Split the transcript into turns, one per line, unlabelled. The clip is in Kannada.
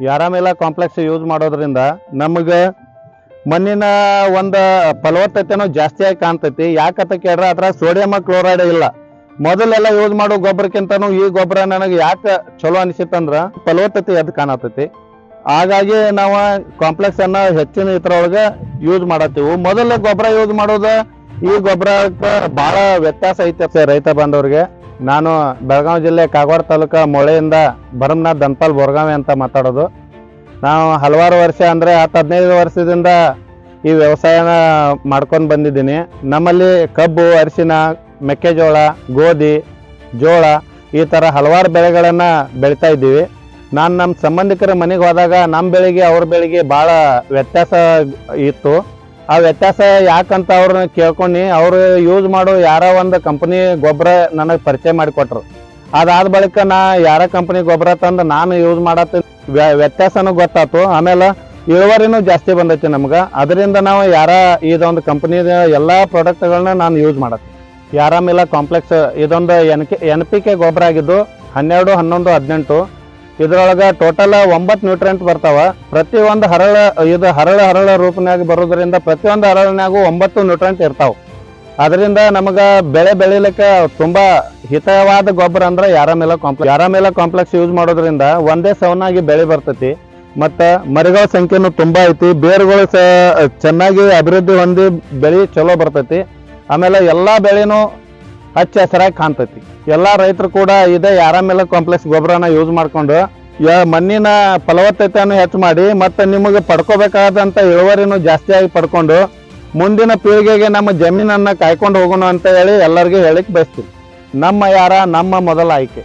ಯಾರಾಮೆಲ್ಲ ಕಾಂಪ್ಲೆಕ್ಸ್ ಯೂಸ್ ಮಾಡೋದ್ರಿಂದ ನಮಗೆ ಮಣ್ಣಿನ ಒಂದು ಫಲವತ್ತತೆನೂ ಜಾಸ್ತಿಯಾಗಿ ಕಾಣ್ತೈತಿ. ಯಾಕಂತ ಕೇಳ್ರೆ ಅದ್ರ ಸೋಡಿಯಂ ಕ್ಲೋರೈಡ್ ಇಲ್ಲ. ಮೊದಲೆಲ್ಲ ಯೂಸ್ ಮಾಡೋ ಗೊಬ್ಬರಕ್ಕಿಂತನೂ ಈ ಗೊಬ್ಬರ ನನಗೆ ಯಾಕೆ ಚಲೋ ಅನಿಸಿತ್ತಂದ್ರೆ ಫಲವತ್ತತೆ ಎದ್ದು ಕಾಣತೈತಿ. ಹಾಗಾಗಿ ನಾವು ಕಾಂಪ್ಲೆಕ್ಸ್ ಅನ್ನ ಹೆಚ್ಚಿನ ಇದ್ರೊಳಗೆ ಯೂಸ್ ಮಾಡತ್ತೀವಿ. ಮೊದಲ ಗೊಬ್ಬರ ಯೂಸ್ ಮಾಡೋದು ಈ ಗೊಬ್ಬರಕ್ಕೆ ಬಹಳ ವ್ಯತ್ಯಾಸ ಐತೆ ರೈತ ಬಾಂಧವ್ರಿಗೆ ನಾನು ಬೆಳಗಾವಿ ಜಿಲ್ಲೆ ಕಾಗವಾಡ ತಾಲೂಕು ಮೊಳೆಯಿಂದ ಭರಮನಾಥ್ ದನ್ಪಾಲ್ ಬೋರ್ಗಾವಿ ಅಂತ ಮಾತಾಡೋದು. ನಾವು ಹಲವಾರು ವರ್ಷ ಅಂದರೆ ಹತ್ತು ಹದಿನೈದು ವರ್ಷದಿಂದ ಈ ವ್ಯವಸಾಯನ ಮಾಡ್ಕೊಂಡು ಬಂದಿದ್ದೀನಿ. ನಮ್ಮಲ್ಲಿ ಕಬ್ಬು, ಅರಿಶಿನ, ಮೆಕ್ಕೆಜೋಳ, ಗೋಧಿ, ಜೋಳ ಈ ಥರ ಹಲವಾರು ಬೆಳೆಗಳನ್ನು ಬೆಳಿತಾ ಇದ್ದೀವಿ. ನಾನು ನಮ್ಮ ಸಂಬಂಧಿಕರ ಮನೆಗೆ ಹೋದಾಗ ನಮ್ಮ ಬೆಳೆಗೆ ಅವ್ರ ಬೆಳೆಗೆ ಭಾಳ ವ್ಯತ್ಯಾಸ ಇತ್ತು. ಆ ವ್ಯತ್ಯಾಸ ಯಾಕಂತ ಅವ್ರನ್ನ ಕೇಳ್ಕೊಂಡು, ಅವರು ಯೂಸ್ ಮಾಡೋ ಯಾರೋ ಒಂದು ಕಂಪನಿ ಗೊಬ್ಬರ ನನಗೆ ಪರಿಚಯ ಮಾಡಿಕೊಟ್ರು ಅದಾದ ಬಳಿಕ ನಾ ಯಾರ ಕಂಪನಿ ಗೊಬ್ಬರ ತಂದು ನಾನು ಯೂಸ್ ಮಾಡತ್ತ ವ್ಯ- ವ್ಯತ್ಯಾಸನೂ ಗೊತ್ತಾತು. ಆಮೇಲೆ ಇಳುವರಿನೂ ಜಾಸ್ತಿ ಬಂದೈತಿ ನಮ್ಗೆ. ಅದರಿಂದ ನಾವು ಯಾರ ಇದೊಂದು ಕಂಪ್ನಿದ ಎಲ್ಲ ಪ್ರಾಡಕ್ಟ್ಗಳನ್ನ ನಾನು ಯೂಸ್ ಮಾಡತ್ತೆ ಮೇಲೆ ಕಾಂಪ್ಲೆಕ್ಸ್ ಇದೊಂದು N K N P K ಗೊಬ್ಬರ ಆಗಿದ್ದು ಹನ್ನೆರಡು, ಹನ್ನೊಂದು, ಹದಿನೆಂಟು. ಇದ್ರೊಳಗೆ ಟೋಟಲ್ ಒಂಬತ್ತು ನ್ಯೂಟ್ರೆಂಟ್ ಬರ್ತಾವ. ಪ್ರತಿ ಒಂದು ಹರಳ, ಇದು ಹರಳ ಹರಳ ರೂಪನಾಗ ಬರೋದ್ರಿಂದ ಪ್ರತಿಯೊಂದು ಹರಳನಾಗೂ ಒಂಬತ್ತು ನ್ಯೂಟ್ರೆಂಟ್ ಇರ್ತಾವ. ಅದರಿಂದ ನಮಗ ಬೆಳೆ ಬೆಳಿಲಿಕ್ಕೆ ತುಂಬಾ ಹಿತವಾದ ಗೊಬ್ಬರ ಅಂದ್ರೆ YaraMila complex YaraMila complex use ಮಾಡೋದ್ರಿಂದ ಒಂದೇ ಸವನಾಗಿ ಬೆಳೆ ಬರ್ತೈತಿ. ಮತ್ತ ಮರಿಗಳ ಸಂಖ್ಯೆನು ತುಂಬಾ ಐತಿ. ಬೇರುಗಳು ಚೆನ್ನಾಗಿ ಅಭಿವೃದ್ಧಿ ಹೊಂದಿ ಬೆಳೆ ಚಲೋ ಬರ್ತೈತಿ. ಆಮೇಲೆ ಎಲ್ಲಾ ಬೆಳೆನೂ ಹಚ್ಚ ಹಸಿರಾಗಿ ಕಾಣ್ತೈತಿ. ಎಲ್ಲಾ ರೈತರು ಕೂಡ ಇದೇ ಯಾರಾಮೆಲ್ಲ ಕಾಂಪ್ಲೆಕ್ಸ್ ಗೊಬ್ಬರನ ಯೂಸ್ ಮಾಡ್ಕೊಂಡು ಮಣ್ಣಿನ ಫಲವತ್ತತೆಯನ್ನು ಹೆಚ್ಚು ಮಾಡಿ ಮತ್ತು ನಿಮಗೆ ಪಡ್ಕೋಬೇಕಾದಂಥ ಇಳುವರಿನೂ ಜಾಸ್ತಿಯಾಗಿ ಪಡ್ಕೊಂಡು, ಮುಂದಿನ ಪೀಳಿಗೆಗೆ ನಮ್ಮ ಜಮೀನನ್ನ ಕಾಯ್ಕೊಂಡು ಹೋಗೋಣ ಅಂತ ಹೇಳಿ ಎಲ್ಲರಿಗೂ ಹೇಳಿಕ್ ಬಯಸ್ತೀನಿ. ನಮ್ಮ ಯಾರ? ನಮ್ಮ ಮೊದಲ ಆಯ್ಕೆ.